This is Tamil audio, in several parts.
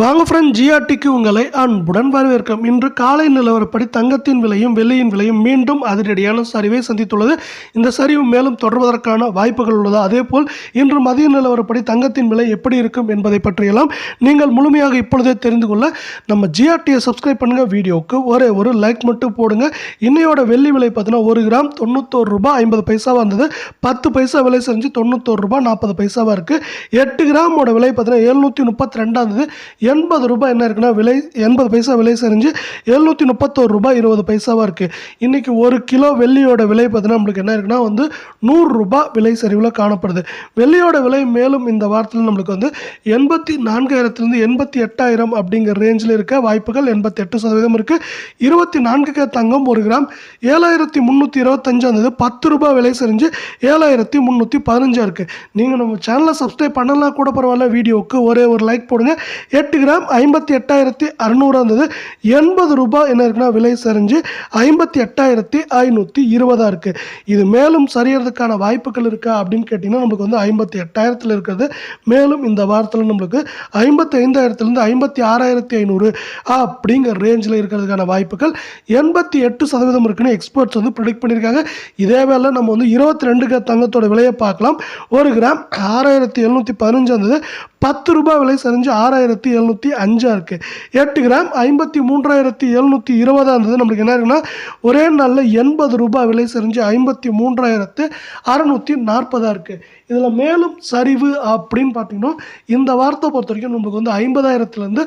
வாங்க ஃப்ரெண்ட் ஜிஆர்டிக்கு உங்களை அன்புடன் வரவேற்கும். இன்று காலை நிலவரப்படி தங்கத்தின் விலையும் வெள்ளியின் விலையும் மீண்டும் அதிரடியான சரிவை சந்தித்துள்ளது. இந்த சரிவு மேலும் தொடர்வதற்கான வாய்ப்புகள் உள்ளது? அதேபோல் இன்று மதிய நிலவரப்படி தங்கத்தின் விலை எப்படி இருக்கும் என்பதை பற்றியெல்லாம் நீங்கள் முழுமையாக இப்பொழுதே தெரிந்து கொள்ள நம்ம ஜிஆர்டியை சப்ஸ்கிரைப் பண்ணுங்கள் வீடியோவுக்கு ஒரே ஒரு லைக் மட்டும் போடுங்க. இன்னையோட வெள்ளி விலை பார்த்தீங்கன்னா ஒரு கிராம் தொண்ணூத்தோரு ரூபாய் ஐம்பது பைசாவாக இருந்தது பத்து பைசா விலை செஞ்சு தொண்ணூத்தோரு ரூபாய் நாற்பது பைசாவாக இருக்குது எட்டு கிராமோட விலை பார்த்தீங்கன்னா எழுநூற்றி முப்பத்தி ரெண்டாக இருந்தது எண்பது ரூபாய் என்ன இருக்குன்னா விலை எண்பது பைசா விலை சரிஞ்சு எழுநூற்றி முப்பத்தோரு ரூபாய் இருபது பைசாவாக இருக்குது இன்றைக்கி ஒரு கிலோ வெள்ளியோட விலை பார்த்தீங்கன்னா நம்மளுக்கு என்ன இருக்குன்னா வந்து நூறுரூபா விலை சரிவில் காணப்படுது. வெள்ளியோட விலை மேலும் இந்த வாரத்தில் நம்மளுக்கு வந்து எண்பத்தி நான்காயிரத்துலேருந்து எண்பத்தி எட்டாயிரம் அப்படிங்கிற ரேஞ்சில் இருக்க வாய்ப்புகள் எண்பத்தி எட்டு சதவீதம் இருக்குது இருபத்தி நான்கு கே தங்கம் ஒரு கிராம் ஏழாயிரத்தி முந்நூற்றி இருபத்தஞ்சாந்தது பத்து ரூபாய் விலை செஞ்சு ஏழாயிரத்தி முந்நூற்றி பதினஞ்சாக இருக்குது நீங்கள் நம்ம சேனலை சப்ஸ்கிரைப் பண்ணலாம் கூட பரவாயில்ல வீடியோவுக்கு ஒரே ஒரு லைக் போடுங்க. எட்டு கிராம் ஐம்பத்தி எட்டாயிரத்தி அறநூறா இருந்தது. எண்பது ரூபாய் என்ன இருக்குன்னா விலை சரிஞ்சு ஐம்பத்தி எட்டாயிரத்தி ஐநூற்றி இருபதாக இருக்குது இது மேலும் சரியறதுக்கான வாய்ப்புகள் இருக்கா அப்படின்னு கேட்டிங்கன்னா நமக்கு வந்து ஐம்பத்தி எட்டாயிரத்தில் இருக்கிறது. மேலும் இந்த வாரத்தில் நம்மளுக்கு ஐம்பத்தி ஐந்தாயிரத்துலேருந்து ஐம்பத்தி ஆறாயிரத்தி ஐநூறு அப்படிங்கிற ரேஞ்சில் இருக்கிறதுக்கான வாய்ப்புகள். எண்பத்தி எட்டு சதவீதம் இருக்குன்னு எக்ஸ்பர்ட்ஸ் வந்து ப்ரிடிக்ட் பண்ணியிருக்காங்க. இதே வேளை நம்ம வந்து இருபத்தி ரெண்டு தங்கத்தோட விலையை பார்க்கலாம். ஒரு கிராம் ஆறாயிரத்தி எழுநூற்றி பதினஞ்சு இருந்தது. பத்து ரூபாய் விலை சரிஞ்சு ஆறாயிரத்தி எழுநூற்றி அஞ்சாக இருக்குது எட்டு கிராம் ஐம்பத்தி மூன்றாயிரத்தி எழுநூற்றி இருபதாக இருந்தது நம்மளுக்கு என்ன இருக்குன்னா ஒரே நாளில் எண்பது ரூபாய் விலை சரிஞ்சு ஐம்பத்தி மூன்றாயிரத்து அறநூற்றி நாற்பதாக இருக்குது இதில் மேலும் சரிவு அப்படின்னு பார்த்தீங்கன்னா இந்த வார்த்தை பொறுத்த வரைக்கும் நம்மளுக்கு வந்து ஐம்பதாயிரத்துலேருந்து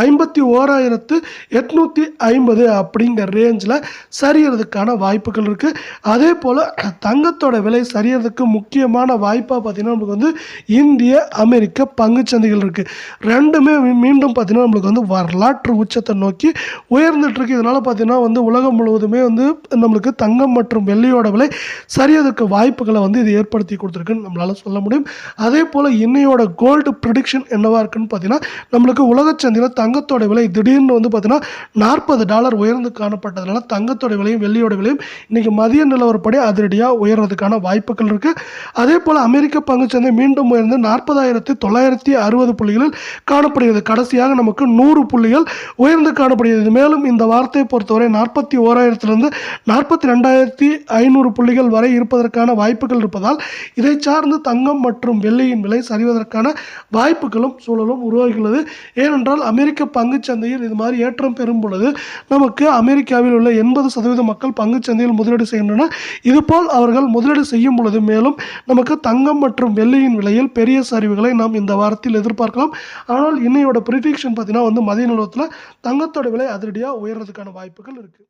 ஐம்பத்தி ஓராயிரத்து எட்நூற்றி ஐம்பது அப்படிங்கிற ரேஞ்சில் சரியறதுக்கான வாய்ப்புகள் இருக்குது அதே போல் தங்கத்தோட விலை சரியறதுக்கு முக்கியமான வாய்ப்பாக பார்த்தீங்கன்னா நமக்கு வந்து இந்திய அமெரிக்க பங்குச்சந்தைகள் இருக்குது ரெண்டுமே மீண்டும் பார்த்தீங்கன்னா நம்மளுக்கு வந்து வரலாற்று உச்சத்தை நோக்கி உயர்ந்துட்டு இருக்கு. இதனால் பார்த்திங்கன்னா வந்து உலகம் முழுவதுமே வந்து நம்மளுக்கு தங்கம் மற்றும் வெள்ளியோட விலை சரியதுக்கு வாய்ப்புகளை வந்து இது ஏற்படுத்தி கொடுத்துருக்குன்னு நம்மளால சொல்ல முடியும். அதே போல் இன்னையோட கோல்டு ப்ரிடிக்ஷன் என்னவாக இருக்குன்னு பார்த்தீங்கன்னா நம்மளுக்கு உலகச்சந்தையில் தங்கத்தோட விலை திடீர்னு வந்து பார்த்திங்கன்னா நாற்பது டாலர் உயர்ந்து காணப்பட்டதுனால தங்கத்தோட விலையும் வெள்ளியோட விலையும் இன்னைக்கு மதிய நிலவரப்படி அதிரடியாக உயர்றதுக்கான வாய்ப்புகள் இருக்குது அதே போல் அமெரிக்க பங்குச்சந்தை மீண்டும் உயர்ந்து நாற்பதாயிரத்தி தொள்ளாயிரத்தி அறுபது புள்ளிகளில் காணப்படுகிறது. கடைசியாக நமக்கு நூறு புள்ளிகள் உயர்ந்து காணப்படுகிறது. மேலும் இந்த வார்த்தையை பொறுத்தவரை நாற்பத்தி ஓராயிரத்திலிருந்து நாற்பத்தி ரெண்டாயிரத்தி ஐநூறு புள்ளிகள் வரை இருப்பதற்கான வாய்ப்புகள் இருப்பதால் இதை சார்ந்து தங்கம் மற்றும் வெள்ளியின் விலை சரிவதற்கான வாய்ப்புகளும் சூழலும் உருவாகியுள்ளது. ஏனென்றால் அமெரிக்க பங்குச்சந்தையில் இது மாதிரி ஏற்றம் பெறும் பொழுது நமக்கு அமெரிக்காவில் உள்ள எண்பது சதவீத மக்கள் பங்குச்சந்தையில் முதலீடு செய்கின்றனர். இதுபோல் அவர்கள் முதலீடு செய்யும் பொழுது மேலும் நமக்கு தங்கம் மற்றும் வெள்ளியின் விலையில் பெரிய சரிவுகளை நாம் இந்த வாரத்தில் எதிர்பார்க்கலாம். ஆனால் இன்னையோட ப்ரிடிக்ஷன் பார்த்தீங்கன்னா வந்து மதிய நிலவரத்தில் தங்கத்தோட விலை அதிரடியாக உயர்றதுக்கான வாய்ப்புகள் இருக்குது